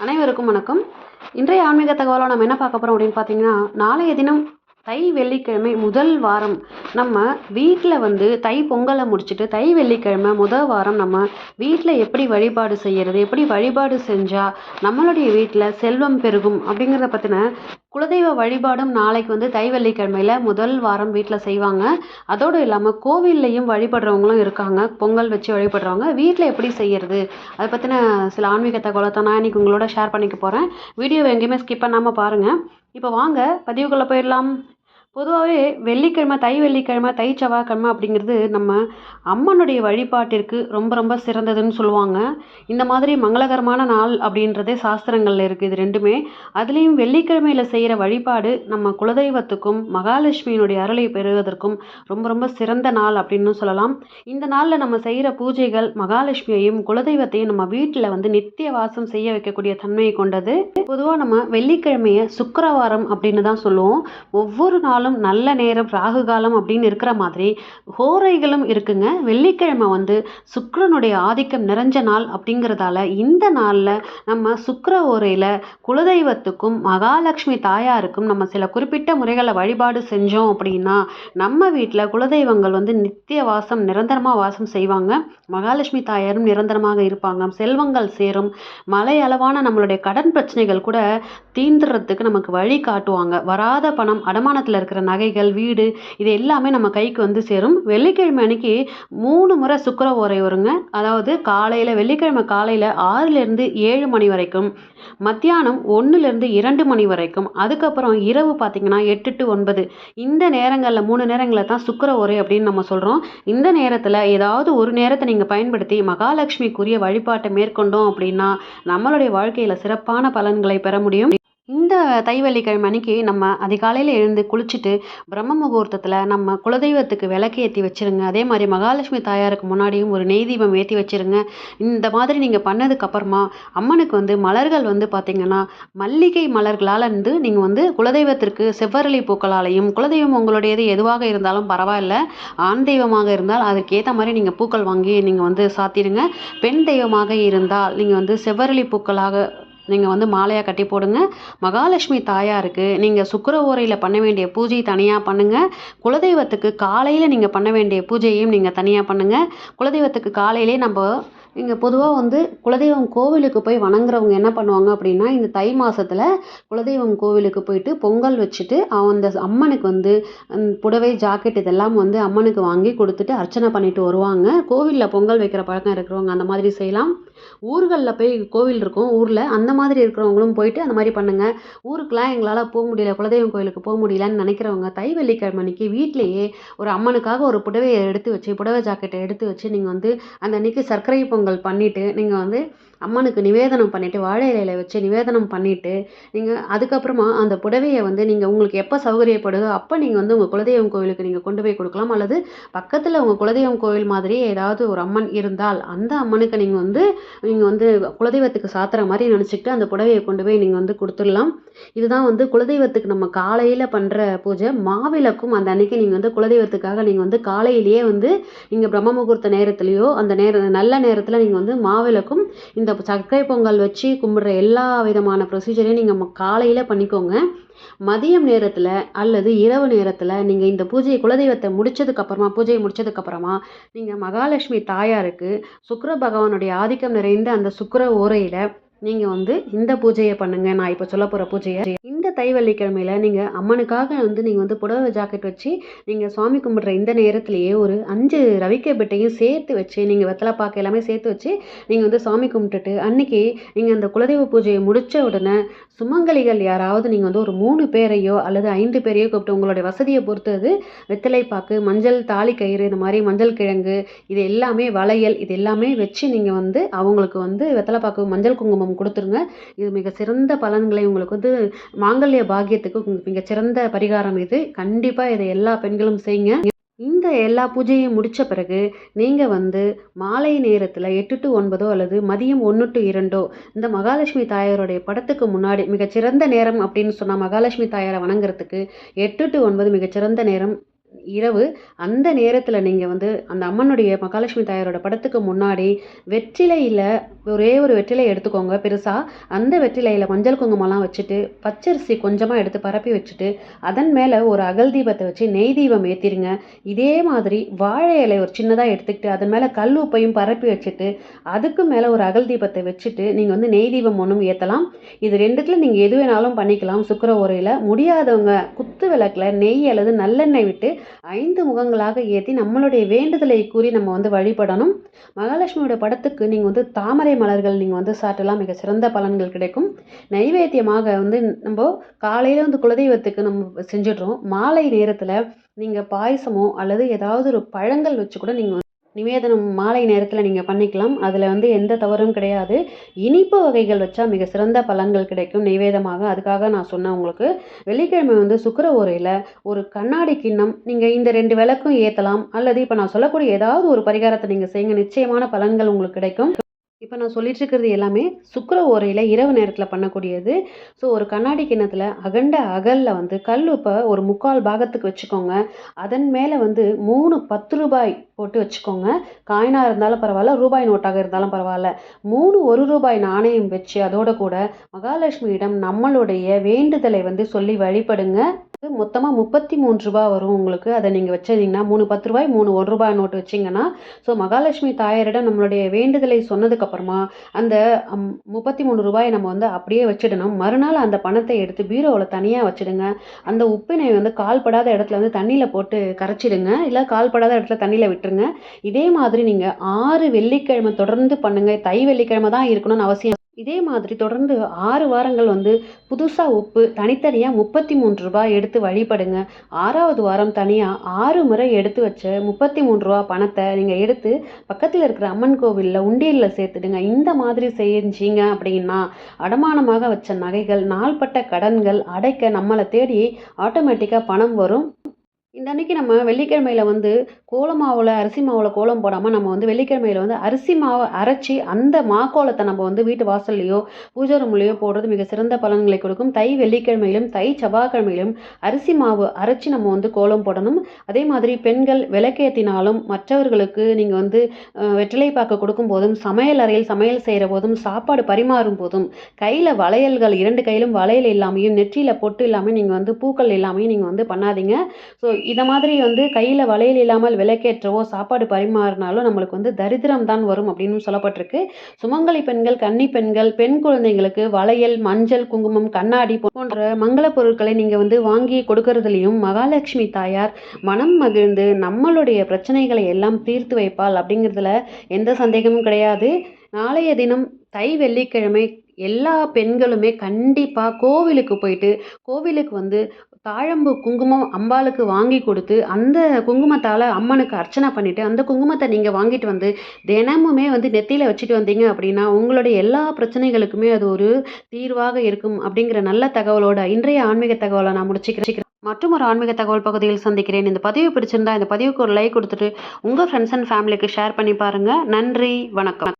அனைவருக்கும் வணக்கம். இன்றைய ஆன்மீக தகவலாக நம்ம என்ன பார்க்க போகிறோம் அப்படின்னு பார்த்தீங்கன்னா நாளைய தினம் தை வெள்ளிக்கிழமை முதல் வாரம் நம்ம வீட்டில் வந்து தை பொங்கலை முடிச்சுட்டு தை வெள்ளிக்கிழமை முதல் வாரம் நம்ம வீட்டில் எப்படி வழிபாடு செய்கிறது எப்படி வழிபாடு செஞ்சால் நம்மளுடைய வீட்டில் செல்வம் பெருகும் அப்படிங்கிறத பற்றின குலதெய்வ வழிபாடும் நாளைக்கு வந்து தை வெள்ளிக்கிழமையில் முதல் வாரம் வீட்டில் செய்வாங்க. அதோடு இல்லாமல் கோவில்லையும் வழிபடுறவங்களும் இருக்காங்க. பொங்கல் வச்சு வழிபடுறவங்க. வீட்டில் எப்படி செய்யறது? அதை பற்றின சில ஆன்மீக தகவலை தான் நான் இன்னைக்கு உங்களோட ஷேர் பண்ணிக்க போகிறேன் வீடியோவை எங்கேயுமே ஸ்கிப் பண்ணாமல் பாருங்கள் இப்போ வாங்க பதிவுக்குள்ளே போயிடலாம். பொதுவாகவே வெள்ளிக்கிழமை தை வெள்ளிக்கிழமை தை செவ்வாய்க்கிழமை அப்படிங்கிறது நம்ம அம்மனுடைய வழிபாட்டிற்கு ரொம்ப ரொம்ப சிறந்ததுன்னு சொல்லுவாங்க. இந்த மாதிரி மங்களகரமான நாள் அப்படின்றதே சாஸ்திரங்களில் இருக்குது இது ரெண்டுமே. அதுலேயும் வெள்ளிக்கிழமையில் செய்கிற வழிபாடு நம்ம குலதெய்வத்துக்கும் மகாலட்சுமியினுடைய அருளை பெறுவதற்கும் ரொம்ப ரொம்ப சிறந்த நாள் அப்படின்னு சொல்லலாம். இந்த நாளில் நம்ம செய்கிற பூஜைகள் மகாலட்சுமியையும் குலதெய்வத்தையும் நம்ம வீட்டில் வந்து நித்திய வாசம் செய்ய வைக்கக்கூடிய தன்மையை கொண்டது. பொதுவாக நம்ம வெள்ளிக்கிழமையை சுக்கரவாரம் அப்படின்னு தான் சொல்லுவோம். ஒவ்வொரு நாளும் நல்ல நேரம் ராகு காலம் அப்படின்னு இருக்கிற மாதிரி ஹோரைகளும் இருக்குங்க. வெள்ளிக்கிழமை வந்து சுக்கரனுடைய ஆதிக்கம் நிறைஞ்ச நாள் அப்படிங்கிறதால இந்த நாளில் நம்ம சுக்கர ஓரையில் குலதெய்வத்துக்கும் மகாலட்சுமி தாயாருக்கும் நம்ம சில குறிப்பிட்ட முறைகளை வழிபாடு செஞ்சோம் அப்படின்னா நம்ம வீட்டில் குலதெய்வங்கள் வந்து நித்திய வாசம் நிரந்தரமாக வாசம் செய்வாங்க. மகாலட்சுமி தாயாரும் நிரந்தரமாக இருப்பாங்க. செல்வங்கள் சேரும். மலை அளவான நம்மளுடைய கடன் பிரச்சனைகள் கூட தீந்துடுறதுக்கு நமக்கு வழி காட்டுவாங்க. வராத பணம் அடமானத்தில் இருக்கிற நகைகள் வீடு இது எல்லாமே நம்ம கைக்கு வந்து சேரும். வெள்ளிக்கிழமை அன்னைக்கு மூணு முறை சுக்கர ஓரை வருங்க. அதாவது காலையில் வெள்ளிக்கிழமை காலையில் ஆறுலேருந்து ஏழு மணி வரைக்கும் மத்தியானம் ஒன்றுலேருந்து இரண்டு மணி வரைக்கும் அதுக்கப்புறம் இரவு பார்த்திங்கன்னா எட்டு டு ஒன்பது. இந்த நேரங்களில் மூணு நேரங்களில் தான் சுக்கர ஓரை அப்படின்னு நம்ம சொல்கிறோம் இந்த நேரத்தில் ஏதாவது ஒரு நேரத்தை நீங்கள் பயன்படுத்தி மகாலட்சுமிக்குரிய வழிபாட்டை மேற்கொண்டோம் அப்படின்னா நம்மளுடைய வாழ்க்கையில் சிறப்பான பலன்களை பெற முடியும். இந்த தை வெள்ளிக்கிழமை அன்னைக்கு நம்ம அதிகாலையில் எழுந்து குளிச்சுட்டு பிரம்ம முகூர்த்தத்தில் நம்ம குலதெய்வத்துக்கு விளக்கு ஏற்றி வச்சிருங்க. அதே மாதிரி மகாலட்சுமி தாயாருக்கு முன்னாடியும் ஒரு நெய் தீபம் ஏற்றி வச்சிருங்க. இந்த மாதிரி நீங்கள் பண்ணதுக்கப்புறமா அம்மனுக்கு வந்து மலர்கள் வந்து பார்த்திங்கன்னா மல்லிகை மலர்களால் இருந்து நீங்கள் வந்து குலதெய்வத்திற்கு செவ்வரளி பூக்களாலையும் குலதெய்வம் உங்களுடையது எதுவாக இருந்தாலும் பரவாயில்ல. ஆண் தெய்வமாக இருந்தால் அதற்கேற்ற மாதிரி நீங்கள் பூக்கள் வாங்கி நீங்கள் வந்து சாத்திடுங்க பெண் தெய்வமாக இருந்தால் நீங்கள் வந்து செவ்வரளி பூக்களாக நீங்கள் வந்து மாலையாக கட்டி போடுங்க. மகாலட்சுமி தாயாருக்கு நீங்கள் சுக்கர ஓரையில் பண்ண வேண்டிய பூஜை தனியாக பண்ணுங்கள் குலதெய்வத்துக்கு காலையில் நீங்கள் பண்ண வேண்டிய பூஜையையும் நீங்கள் தனியாக பண்ணுங்கள் குலதெய்வத்துக்கு காலையிலே நம்ம இங்கே பொதுவாக வந்து குலதெய்வம் கோவிலுக்கு போய் வணங்குறவங்க என்ன பண்ணுவாங்க அப்படின்னா இந்த தை மாதத்தில் குலதெய்வம் கோவிலுக்கு போயிட்டு பொங்கல் வச்சுட்டு அந்த அம்மனுக்கு வந்து புடவை ஜாக்கெட் இதெல்லாம் வந்து அம்மனுக்கு வாங்கி கொடுத்துட்டு அர்ச்சனை பண்ணிட்டு வருவாங்க. கோவிலில் பொங்கல் வைக்கிற பழக்கம் இருக்கிறவங்க அந்த மாதிரி செய்யலாம். ஊர்களில் போய் கோவில் இருக்கும் ஊரில் அந்த மாதிரி இருக்கிறவங்களும் போயிட்டு அந்த மாதிரி பண்ணுங்கள் ஊருக்கெலாம் எங்களால் போக முடியல குலதெய்வம் கோயிலுக்கு போக முடியலன்னு நினைக்கிறவங்க தை வெள்ளிக்கிழமை அன்னைக்கு வீட்டிலேயே ஒரு அம்மனுக்காக ஒரு புடவையை எடுத்து வச்சு புடவை ஜாக்கெட்டை எடுத்து வச்சு நீங்கள் வந்து அந்த அன்னைக்கு சர்க்கரை பொங்கல் பண்ணிவிட்டு நீங்கள் வந்து அம்மனுக்கு நிவேதனம் பண்ணிவிட்டு வாழை இலையில வச்சு நிவேதனம் பண்ணிவிட்டு நீங்கள் அதுக்கப்புறமா அந்த புடவையை வந்து நீங்கள் உங்களுக்கு எப்போ சௌகரியப்படுதோ அப்போ நீங்கள் வந்து உங்கள் குலதெய்வம் கோவிலுக்கு நீங்கள் கொண்டு போய் கொடுக்கலாம். அல்லது பக்கத்தில் உங்கள் குலதெய்வம் கோவில் மாதிரியே ஏதாவது ஒரு அம்மன் இருந்தால் அந்த அம்மனுக்கு நீங்கள் வந்து நீங்கள் வந்து குலதெய்வத்துக்கு சாத்துற மாதிரி நினச்சிக்கிட்டு அந்த புடவையை கொண்டு போய் நீங்கள் வந்து கொடுத்துடலாம். இதுதான் வந்து குலதெய்வத்துக்கு நம்ம காலையில் பண்ணுற பூஜை. மாவிளக்கும் அந்த அன்னைக்கு நீங்கள் வந்து குலதெய்வத்துக்காக நீங்கள் வந்து காலையிலேயே வந்து நீங்கள் பிரம்ம முகூர்த்த நேரத்துலையோ அந்த நேர நல்ல நேரத்தில் நீங்கள் வந்து மாவிளக்கும். இந்த சர்க்கரை பொங்கல் வச்சு கும்பிட்ற எல்லா விதமான ப்ரொசீஜரையும் நீங்கள் காலையில் பண்ணிக்கோங்க. மதியம் நேரத்தில் அல்லது இரவு நேரத்தில் நீங்கள் இந்த பூஜையை குலதெய்வத்தை முடிச்சதுக்கப்புறமா பூஜையை முடிச்சதுக்கப்புறமா நீங்கள் மகாலட்சுமி தாயாருக்கு சுக்கர பகவானுடைய ஆதிக்கம் நிறைந்த அந்த சுக்கர ஓரையில் நீங்கள் வந்து இந்த பூஜையை பண்ணுங்கள் நான் இப்போ சொல்ல போகிற பூஜையை தை வெள்ளிக்கிழமையில் நீங்கள் அம்மனுக்காக வந்து நீங்கள் வந்து புடவை ஜாக்கெட் வச்சு நீங்கள் சுவாமி கும்பிட்ற இந்த நேரத்துலையே ஒரு அஞ்சு ரவிக்கை பெட்டையும் சேர்த்து வச்சு நீங்கள் வெத்தலை பாக்கு எல்லாமே சேர்த்து வச்சு நீங்கள் வந்து சாமி கும்பிட்டுட்டு அன்னைக்கு நீங்கள் அந்த குலதெய்வ பூஜையை முடித்த உடனே சுமங்கலிகள் யாராவது நீங்கள் வந்து ஒரு மூணு பேரையோ அல்லது ஐந்து பேரையோ கூப்பிட்டு உங்களுடைய வசதியை பொறுத்தது வெத்தலை பாக்கு மஞ்சள் தாலி கயிறு இந்த மாதிரி மஞ்சள் கிழங்கு இது எல்லாமே வளையல் இது எல்லாமே வச்சு நீங்கள் வந்து அவங்களுக்கு வந்து வெத்தலை பாக்கு மஞ்சள் குங்குமம் கொடுத்துருங்க. இது மிக சிறந்த பலன்களை உங்களுக்கு வந்து மாங்கல்ய பாக்கியத்துக்கு சிறந்த பரிகாரம் இது. கண்டிப்பாக இதை எல்லா பெண்களும் செய்யுங்க. இந்த எல்லா பூஜையும் முடித்த பிறகு நீங்கள் வந்து மாலை நேரத்தில் எட்டு டு ஒன்பதோ அல்லது மதியம் ஒன்று டு இரண்டோ இந்த மகாலட்சுமி தாயாருடைய படத்துக்கு முன்னாடி மிகச்சிறந்த நேரம் அப்படின்னு சொன்னால் மகாலட்சுமி தாயாரை வணங்குறதுக்கு எட்டு டு ஒன்பது மிகச்சிறந்த நேரம் இரவு அந்த நேரத்தில் நீங்கள் வந்து அந்த அம்மனுடைய மகாலட்சுமி தாயாரோட படத்துக்கு முன்னாடி வெற்றிலையில் ஒரே ஒரு வெற்றிலை எடுத்துக்கோங்க பெருசாக அந்த வெற்றிலையில் மஞ்சள் குங்குமம்லாம் வச்சுட்டு பச்சரிசி கொஞ்சமாக எடுத்து பரப்பி வச்சுட்டு அதன் மேலே ஒரு அகல் தீபத்தை வச்சு நெய் தீபம் ஏற்றிருங்க இதே மாதிரி வாழை இலை ஒரு சின்னதாக எடுத்துக்கிட்டு அதன் மேலே கல் உப்பையும் பரப்பி வச்சுட்டு அதுக்கு மேலே ஒரு அகல் தீபத்தை வச்சுட்டு நீங்கள் வந்து நெய் தீபம் ஒன்றும் ஏற்றலாம் இது ரெண்டுத்தில் நீங்கள் எது வேணாலும் பண்ணிக்கலாம். சுக்கர உரையில் முடியாதவங்க குத்து விளக்கில் நெய் அல்லது நல்லெண்ணெய் விட்டு ஐந்து முகங்களாக ஏற்றி நம்மளுடைய வேண்டுதலை கூறி நம்ம வந்து வழிபடணும். மகாலட்சுமியோட படத்துக்கு நீங்கள் வந்து தாமரை மலர்கள் நீங்கள் வந்து சாட்டலாம் மிக சிறந்த பலன்கள் கிடைக்கும். நைவேத்தியமாக வந்து நம்ம காலையில் வந்து குலதெய்வத்துக்கு நம்ம செஞ்சிடுறோம். மாலை நேரத்தில் நீங்கள் பாயசமோ அல்லது ஏதாவது ஒரு பழங்கள் வச்சு கூட நீங்கள் நிவேதனம் மாலை நேரத்தில் நீங்கள் பண்ணிக்கலாம். அதில் வந்து எந்த தவறும் கிடையாது. இனிப்பு வகைகள் வச்சா மிக சிறந்த பலன்கள் கிடைக்கும். நிவேதமாக அதுக்காக நான் சொன்னேன் உங்களுக்கு வெள்ளிக்கிழமை வந்து சுக்கர உரையில் ஒரு கண்ணாடி கிண்ணம் நீங்கள் இந்த ரெண்டு விளக்கும் ஏற்றலாம் அல்லது இப்போ நான் சொல்லக்கூடிய ஏதாவது ஒரு பரிகாரத்தை நீங்கள் செய்யுங்க நிச்சயமான பலன்கள் உங்களுக்கு கிடைக்கும். இப்போ நான் சொல்லிட்டு இருக்கிறது எல்லாமே சுக்கர ஓரையில் இரவு நேரத்தில் பண்ணக்கூடியது. ஸோ ஒரு கண்ணாடி கிண்ணத்தில் அகண்ட அகலில் வந்து கல் உப்பை ஒரு முக்கால் பாகத்துக்கு வச்சுக்கோங்க. அதன் மேலே வந்து மூணு பத்து ரூபாய் போட்டு வச்சுக்கோங்க. காயினாக இருந்தாலும் பரவாயில்ல ரூபாய் நோட்டாக இருந்தாலும் பரவாயில்ல. மூணு ஒரு ரூபாய் நாணயம் வச்சு அதோட கூட மகாலட்சுமியிடம் நம்மளுடைய வேண்டுதலை வந்து சொல்லி வழிபடுங்க. மொத்தமாக முப்பத்தி மூணு ரூபா வரும் உங்களுக்கு. அதை நீங்கள் வச்சிருந்தீங்கன்னா மூணு பத்து ரூபாய் மூணு ஒரு ரூபாய் நோட்டு வச்சிங்கன்னா ஸோ மகாலட்சுமி தாயாரிடம் நம்மளுடைய வேண்டுதலை சொன்னதுக்கப்புறமா அந்த முப்பத்தி மூணு ரூபாயை நம்ம வந்து அப்படியே வச்சிடணும். மறுநாள் அந்த பணத்தை எடுத்து பீரோவில் தனியாக வச்சிடுங்க. அந்த உப்பினை வந்து கால்படாத இடத்துல வந்து தண்ணியில் போட்டு கரைச்சிடுங்க. இல்லை கால்படாத இடத்துல தண்ணியில் விட்டுருங்க. இதே மாதிரி நீங்கள் ஆறு வெள்ளிக்கிழமை தொடர்ந்து பண்ணுங்கள் தை வெள்ளிக்கிழமை தான் இருக்கணும்னு அவசியம் இதே மாதிரி தொடர்ந்து ஆறு வாரங்கள் வந்து புதுசாக உப்பு தனித்தனியாக முப்பத்தி மூன்று ரூபாய் எடுத்து வழிபடுங்க. ஆறாவது வாரம் தனியாக ஆறு முறை எடுத்து வச்ச முப்பத்தி மூணு ரூபா பணத்தை நீங்கள் எடுத்து பக்கத்தில் இருக்கிற அம்மன் கோவிலில் உண்டியலில் சேர்த்துடுங்க. இந்த மாதிரி செஞ்சீங்க அப்படின்னா அடமானமாக வச்ச நகைகள் நாள்பட்ட கடன்கள் அடைக்க நம்மளை தேடி ஆட்டோமேட்டிக்காக பணம் வரும். இந்த அன்றைக்கி நம்ம வெள்ளிக்கிழமையில வந்து கோல மாவில் அரிசி மாவில் கோலம் போடாமல் நம்ம வந்து வெள்ளிக்கிழமையில வந்து அரிசி மாவை அரைச்சி அந்த மாக்கோலத்தை நம்ம வந்து வீட்டு வாசல்லையோ பூஜை ரூம்லையோ போடுறது மிக சிறந்த பலன்களை கொடுக்கும். தை வெள்ளிக்கிழமையிலும் தை செவ்வாய்க்கிழமையிலும் அரிசி மாவு அரைச்சி நம்ம வந்து கோலம் போடணும். அதே மாதிரி பெண்கள் விளக்கேற்றினாலும் மற்றவர்களுக்கு நீங்கள் வந்து வெற்றிலை பார்க்க கொடுக்கும் போதும் சமையல் அறையில் சமையல் செய்கிற போதும் சாப்பாடு பரிமாறும் போதும் கையில் வளையல்கள் இரண்டு கையிலும் வளையல் இல்லாமையும் நெற்றியில் பொட்டு இல்லாமல் நீங்கள் வந்து பூக்கள் இல்லாமையும் நீங்கள் வந்து பண்ணாதீங்க. ஸோ இதை மாதிரி வந்து கையில் வளையல் இல்லாமல் விளக்கேற்றவோ சாப்பாடு பரிமாறினாலும் நம்மளுக்கு வந்து தரித்திரம் தான் வரும் அப்படின்னு சொல்லப்பட்டிருக்கு. சுமங்கலி பெண்கள் கன்னி பெண்கள் பெண் குழந்தைங்களுக்கு வளையல் மஞ்சள் குங்குமம் கண்ணாடி போன்ற மங்கள பொருட்களை நீங்கள் வந்து வாங்கி கொடுக்கறதுலையும் மகாலட்சுமி தாயார் மனம் மகிழ்ந்து நம்மளுடைய பிரச்சனைகளை எல்லாம் தீர்த்து வைப்பாள் அப்படிங்கிறதுல எந்த சந்தேகமும் கிடையாது. நாளைய தினம் தை வெள்ளிக்கிழமை எல்லா பெண்களுமே கண்டிப்பாக கோவிலுக்கு போயிட்டு கோவிலுக்கு வந்து தாழம்பு குங்குமம் அம்பாளுக்கு வாங்கி கொடுத்து அந்த குங்குமத்தால் அம்மனுக்கு அர்ச்சனை பண்ணிவிட்டு அந்த குங்குமத்தை நீங்கள் வாங்கிட்டு வந்து தினமுமே வந்து நெத்தியில் வச்சுட்டு வந்தீங்க அப்படின்னா உங்களுடைய எல்லா பிரச்சனைகளுக்குமே அது ஒரு தீர்வாக இருக்கும் அப்படிங்கிற நல்ல தகவலோட இன்றைய ஆன்மீக தகவலை நான் முடிச்சுக்கிறேன். மற்றும் ஒரு ஆன்மீக தகவல் பகுதியில் சந்திக்கிறேன். இந்த பதிவு பிடிச்சிருந்தா இந்த பதிவுக்கு ஒரு லைக் கொடுத்துட்டு உங்கள் ஃப்ரெண்ட்ஸ் அண்ட் ஃபேமிலிக்கு ஷேர் பண்ணி பாருங்கள் நன்றி வணக்கம்.